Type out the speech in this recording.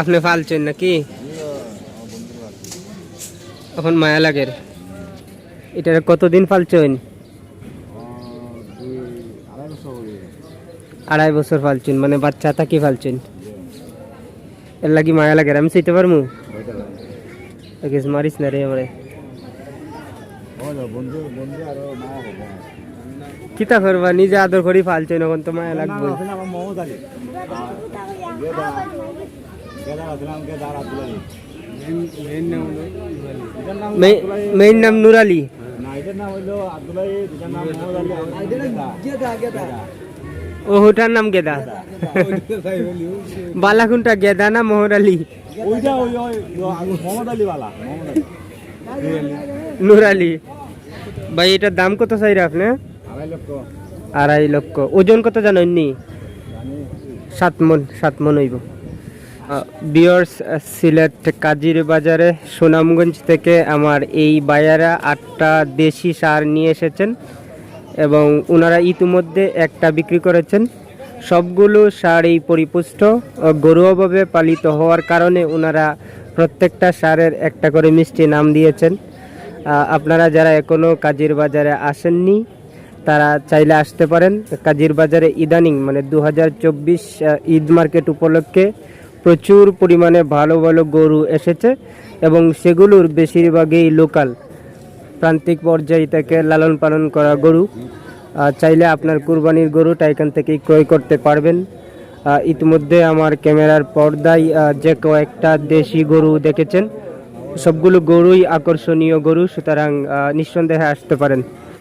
আপনি ফালছেন নাকি? এখন মায়া লাগের এটা কতদিন ফালছেন? আড়াই বছর ফালছেন মানে বাচ্চা থাকি ফালছেন? এর লাগি মায়া লাগে আমি চাইতে একে মারিস না রে আমারে। কিতা করবা? নিজে আদর করি ফালছেন এখন তো মায়া লাগবে। মেইন নাম নুর আলী। নাম হইল আব্দুল আলী দুটার নাম মোহাম্মদ আলী ও হোটার নাম গেদা বালাকুন্টা গেদা না মোহর আলী? ওইটা ওই ওই মোহাম্মদ আলী বালা মোহাম্মদ আলী। নুর আলী ভাই এটার দাম কত চাইরা আপনি? আড়াই লক্ষ। ওজন কত জানেননি জানি সাত মন সাত মন হইব। বিয়র্স সিলেট কাজির বাজারে সুনামগঞ্জ থেকে আমার এই বায়ারা আটটা দেশি সার নিয়ে এসেছেন এবং ওনারা ইতিমধ্যে একটা বিক্রি করেছেন। সবগুলো সার এই পরিপুষ্ট ও গরুভাবে পালিত হওয়ার কারণে ওনারা প্রত্যেকটা সারের একটা করে মিষ্টি নাম দিয়েছেন। আপনারা যারা এখনও কাজির বাজারে আসেননি তারা চাইলে আসতে পারেন। কাজির বাজারে ইদানিং মানে দু হাজার চব্বিশ ঈদ মার্কেট উপলক্ষে প্রচুর পরিমাণে ভালো ভালো গরু এসেছে এবং সেগুলোর বেশিরভাগই লোকাল। প্রান্তিক পর্যায় থেকে লালন পালন করা গরু। চাইলে আপনার কুরবানির গরুটা এখান থেকেই ক্রয় করতে পারবেন। ইতিমধ্যে আমার ক্যামেরার পর্দায় যে কয়েকটা দেশি গরু দেখেছেন, সবগুলো গরুই আকর্ষণীয় গরু, সুতরাং নিঃসন্দেহে আসতে পারেন।